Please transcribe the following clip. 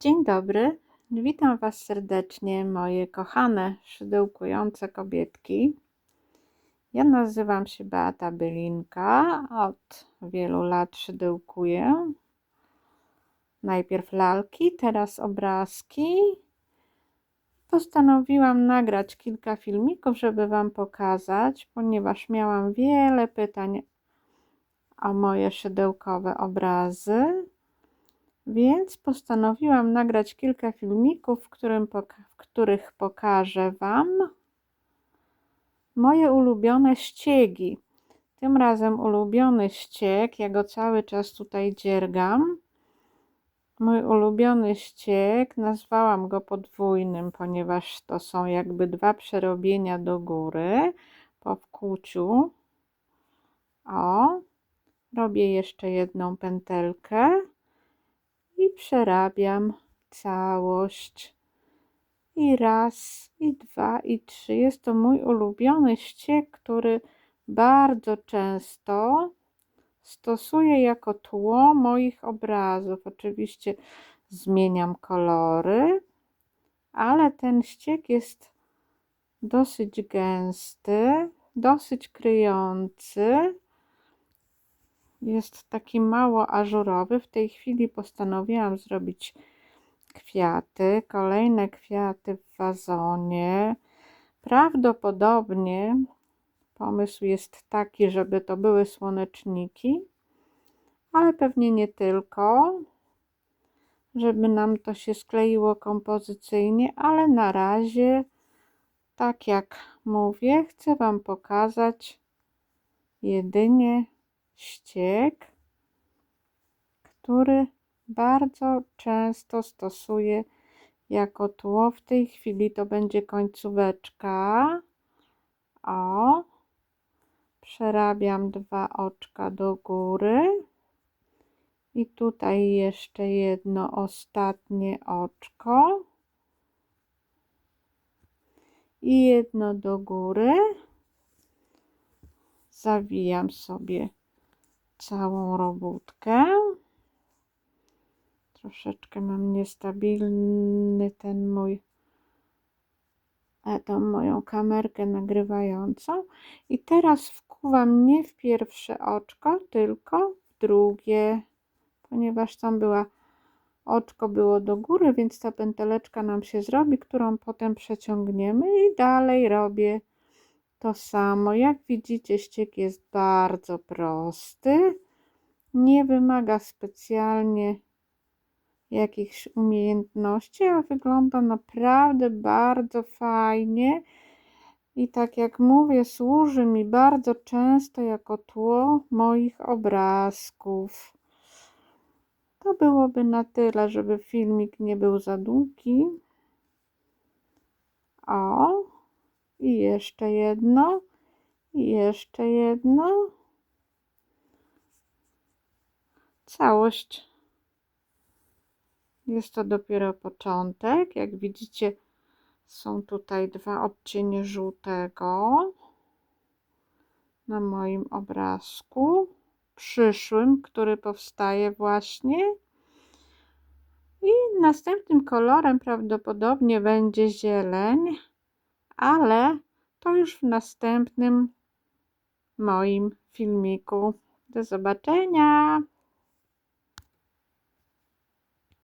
Dzień dobry, witam Was serdecznie, moje kochane, szydełkujące kobietki. Ja nazywam się Beata Bylinka, od wielu lat szydełkuję. Najpierw lalki, teraz obrazki. Postanowiłam nagrać kilka filmików, żeby Wam pokazać, ponieważ miałam wiele pytań o moje szydełkowe obrazy. Więc postanowiłam nagrać kilka filmików, w, którym w których pokażę Wam moje ulubione ściegi. Tym razem ulubiony ścieg, ja go cały czas tutaj dziergam. Mój ulubiony ścieg, nazwałam go podwójnym, ponieważ to są jakby dwa przerobienia do góry po wkłuciu. O, robię jeszcze jedną pętelkę przerabiam całość. I raz, i dwa, i trzy. Jest to mój ulubiony ściek, który bardzo często stosuję jako tło moich obrazów. Oczywiście zmieniam kolory, ale ten ściek jest dosyć gęsty, dosyć kryjący jest taki mało ażurowy. W tej chwili postanowiłam zrobić kwiaty, kolejne kwiaty w wazonie. Prawdopodobnie pomysł jest taki, żeby to były słoneczniki, ale pewnie nie tylko, żeby nam to się skleiło kompozycyjnie, ale na razie, tak jak mówię, chcę Wam pokazać jedynie ściek, który bardzo często stosuję jako tło. W tej chwili to będzie końcóweczka. O, przerabiam dwa oczka do góry. I tutaj jeszcze jedno ostatnie oczko. I jedno do góry. Zawijam sobie całą robótkę. Troszeczkę mam niestabilny ten mój e, tą moją kamerkę nagrywającą i teraz wkuwam nie w pierwsze oczko, tylko w drugie, ponieważ tam była oczko było do góry, więc ta pęteleczka nam się zrobi, którą potem przeciągniemy i dalej robię to samo. Jak widzicie, ściek jest bardzo prosty. Nie wymaga specjalnie jakichś umiejętności, a wygląda naprawdę bardzo fajnie. I tak jak mówię, służy mi bardzo często jako tło moich obrazków. To byłoby na tyle, żeby filmik nie był za długi. O, i jeszcze jedno. I jeszcze jedno. Całość. Jest to dopiero początek. Jak widzicie, są tutaj dwa odcienie żółtego na moim obrazku przyszłym, który powstaje właśnie. I następnym kolorem prawdopodobnie będzie zieleń ale to już w następnym moim filmiku. Do zobaczenia!